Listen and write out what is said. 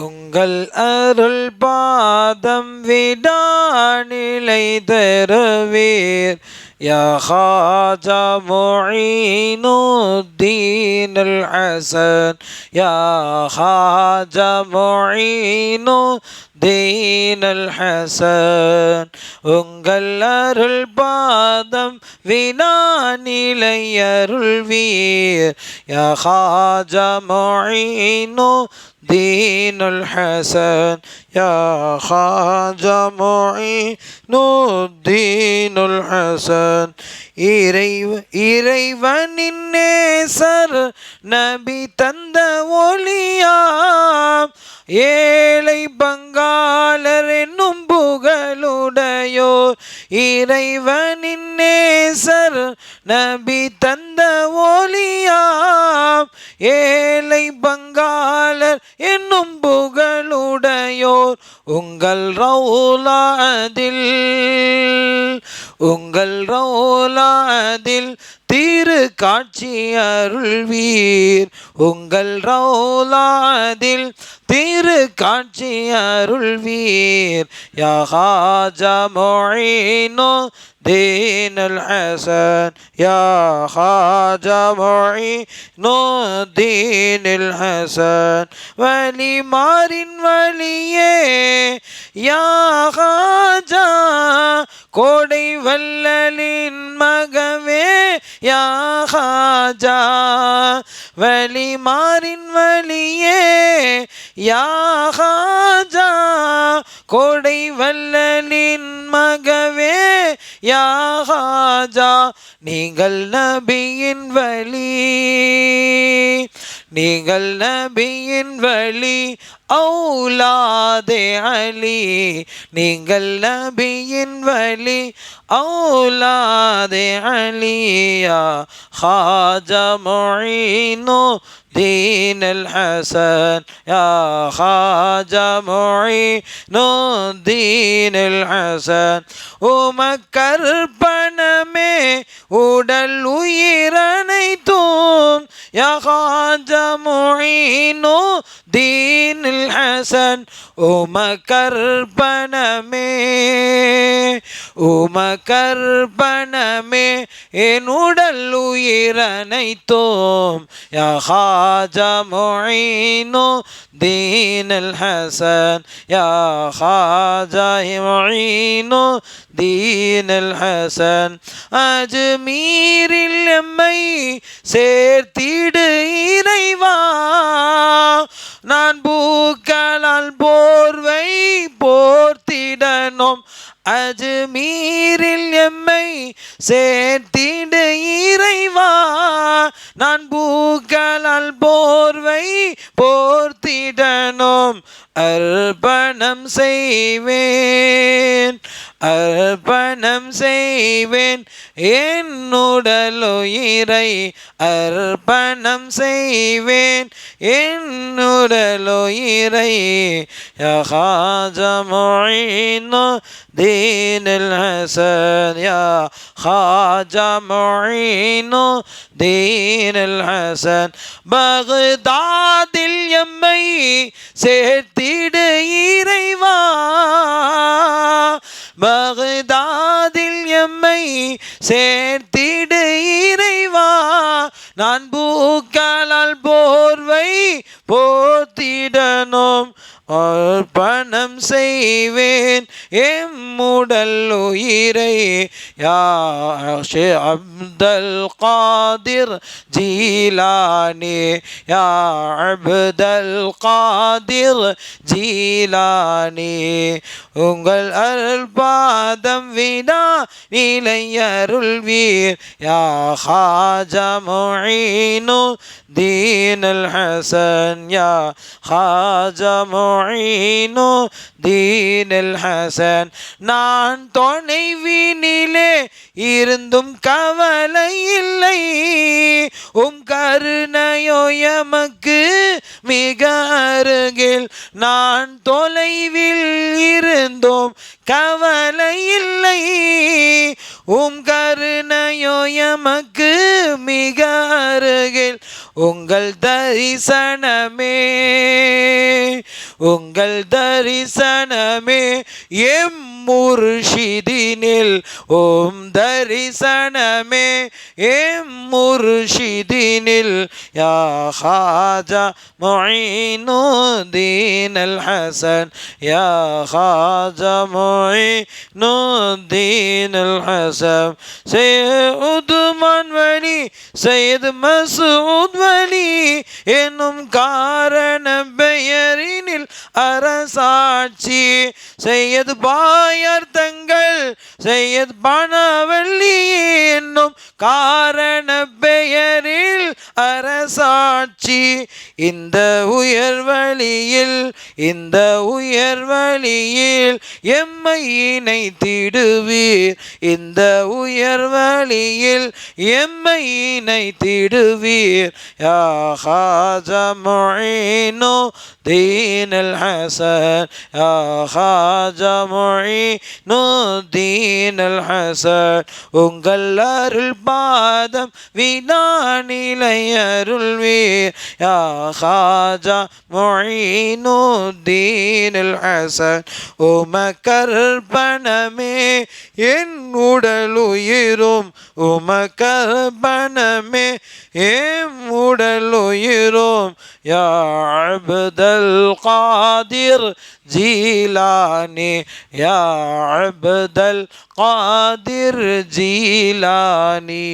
உங்கள் அருள் பாதம் விடாநிலை தருவீர் யா ஹாஜா முஈனுத்தீன் அல் ஹசன் யா ஹாஜா முஈனுத்தீன் அல் ஹசன் உங்கள் அருள் பாதம் வினாநிலை அருள்வீர் யா ஹாஜா முஈனுத்தீன் دين الحسن يا خواجة معين الدين الحسن இறைவ இறைவனின் நேசர் நபி தந்த ஒளியாம் ஏழை பங்காளர் என்னும் புகழுடையோர் இறைவனின் நேசர் நபி தந்த ஒளியாம் ஏழை பங்காளர் என்னும் புகழுடையோர் உங்கள் ரவுலாதில். உங்கள் ரவுலாதில் திரு காட்சி அருள்வீர் உங்கள் ரவுலாதில் திரு காட்சி அருள்வீர் யஹாஜா மொழினோ دين الحسن يا خواجة معين دين الحسن வலிமாறின் வழியே யா ஹாஜா கோடை வல்லலின் மகவே யா வலி மாறின் வழியே யாஹாஜா கோடை வல்லலின் மகவே யாஹாஜா நீங்கள் நபியின் வழி நீங்கள் நபியின் வழி ஔலாதே அலி நீங்கள் நபியின் வழி ஔலாதே அலியா ஹாஜா மொயினோ دين الحسن يا خواجة معين دين الحسن உமக்கற்பனமே உடல் உயிரனைத்தும் யா خواجة معين دين ஹசன் உம கற்பனமே உம கற்பனமே என்னுடல் உயிரனைத்தோம் யஹாஜ மொழினோ தீனல் ஹசன். யஹாஜ மொழினோ தீனல் ஹசன். அஜ்மீரில் எம்மை சேர்த்திடு இறைவா. நான் பூக்களால் போர்வை போர்த்திடனும். அஜ்மீரில் எம்மை சேர்த்திடு இறைவா. நான் பூக்களால் போர்வை போர்த்திடனும். அர்ப்பணம் செய்வேன். அர்ப்பணம் செய்வேன். என் உடலுயிரை அர்ப்பணம் செய்வேன். என் உடலுயிரை ஹாஜமொழினோ தீனில் ஹசன்யா ஹாஜமொழினோ தீனில் ஹசன். பகுதாதில் எம்மை சேர்த்து சேர்த்திடு இறைவா நான் பூக்களால் போர்வை போத்திடனும் அர்ப்பணம் செய்வேன் எம்முடல் உயிரை யாஷே அப்தல் காதிர் ஜீலானி யா அப்தல் காதிர் ஜீலானி உங்கள் அருள்பாதம் வினா நிலையருள்வீர் யா ஹாஜா முஈனு தீனல் ஹசன் யா ஹாஜா முஈ معين دين الحسن நான் துணைவினிலே இருந்தும் கவலை இல்லை உம் கருணையோ எமக்கு மிக அருகில் நான் தொலைவில் இருந்தோம் கவலை இல்லை உம் கருணையோ எமக்கு மிக அருகில் உங்கள் தரிசனமே உங்கள் தரிசனமே எம் முருஷிதினில். ஓம் தரிசனமே எம் முருஷிதினில். யா ஹாஜா மொயினுதீன் அல் ஹசன். யா ஹாஜா மொயினுதீன் அல் ஹசன். உதுமான் வலி சையது மசூத் வலி. என்னும் காரண பெயரில் மண்ணில் அரசாட்சி செய்யது பாயர்த்தங்கள் செய்யது பணவள்ளி என்னும் காரண பெயரில் அரசாட்சி. இந்த உயர் வழியில் இந்த உயர் வழியில் எம்மை இணைத்திடுவீர். இந்த உயர் வழியில் எம்மை இணைத்திடுவீர். யாஹாஜமொழினோ தீனல் ஹசன். யாஹாஜமொழினோ தீனல் ஹசன். உங்கள் அருள் பாதம் வினா நிலையருள்வீர் யா ஹாஜா மொயினுதீன் ஹசன் உமக்கர்பணமே என் உடல் உயிரும் உமக்கர்பணமே என் உடல் உயிரும் யா அப்தல் காதிர் ஜீலானி யா அப்தல் காதிர் ஜீலானி